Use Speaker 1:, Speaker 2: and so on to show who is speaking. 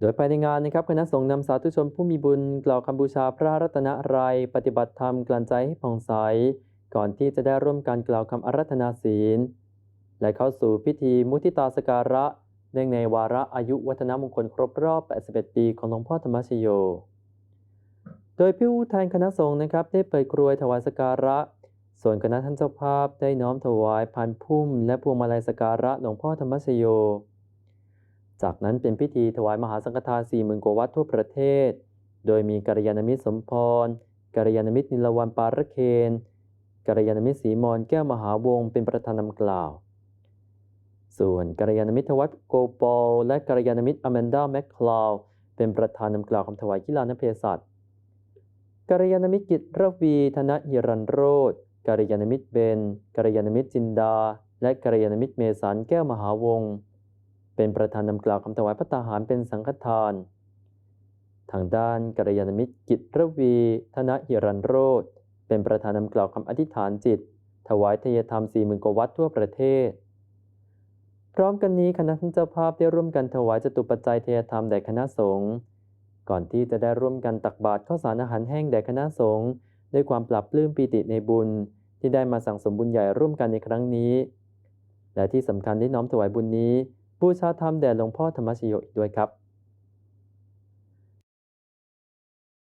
Speaker 1: โดยภายในงานนะครับคณะสงฆ์นำสาธุชนผู้มีบุญกล่าวคำบูชาพระรัตนรัยปฏิบัติธรรมกลั่นใจให้ผ่องใส ก่อนที่จะได้ร่วมการกล่าวคำอารัธนาศีล และเข้าสู่พิธีมุทิตาสการะ เนื่องในวาระอายุวัฒนมงคลครบรอบ 81 ปีของหลวงพ่อธรรมชโย โดยผู้แทนคณะสงฆ์นะครับได้เปิดกรวยถวายสการะ ส่วนคณะท่านเจ้าภาพได้น้อมถวายพันพุ่ม และพวงมาลัยสการะหลวงพ่อธรรมชโย จากนั้นเป็นพิธีถวายมหาสังฆทาน4 0,000กว่าวัดทั่วประเทศ โดยมีกัลยาณมิตรสมพรกัลยาณมิตรนิลวันปาระเคนกัลยาณมิตรศรีมอนแก้วมหาวงเป็นประธานนำกล่าว ส่วนกัลยาณมิตรธวัฒน์โกปอลและกัลยาณมิตรอแมนดาแมคคลาวเป็นประธานนำกล่าวคำถวายกีฬานเพศัตกัลยาณมิตรกิตระวีธนหิรันโรธกัลยาณมิตรเบนกัลยาณมิตรจินดา และกัลยาณมิตรเมสันแก้วมหาวงศ์ เป็นประธานนำกล่าวคำถวายพระตาหารเป็นสังฆทาน ทางด้านกัลยาณมิตรกิตระวี ธนหิรันโรธเป็นประธานนำกล่าวคำอธิษฐานจิต ถวายทยธรรมสี่หมื่นกว่าวัดทั่วประเทศ พร้อมกันนี้คณะท่านเจ้าภาพได้ร่วมกันถวายจตุปัจจัยทยธรรมแด่คณะสงฆ์ก่อนที่จะได้ร่วมกันตักบาตรข้าวสารอาหารแห้งแด่คณะสงฆ์ด้วยความปรับปลื้มปีติในบุญที่ได้มาสั่งสมบุญใหญ่ร่วมกันในครั้งนี้ และที่สำคัญได้น้อมถวายบุญนี้ บูชาธรรมแด่หลวงพ่อธรรมชโยอีกด้วยครับ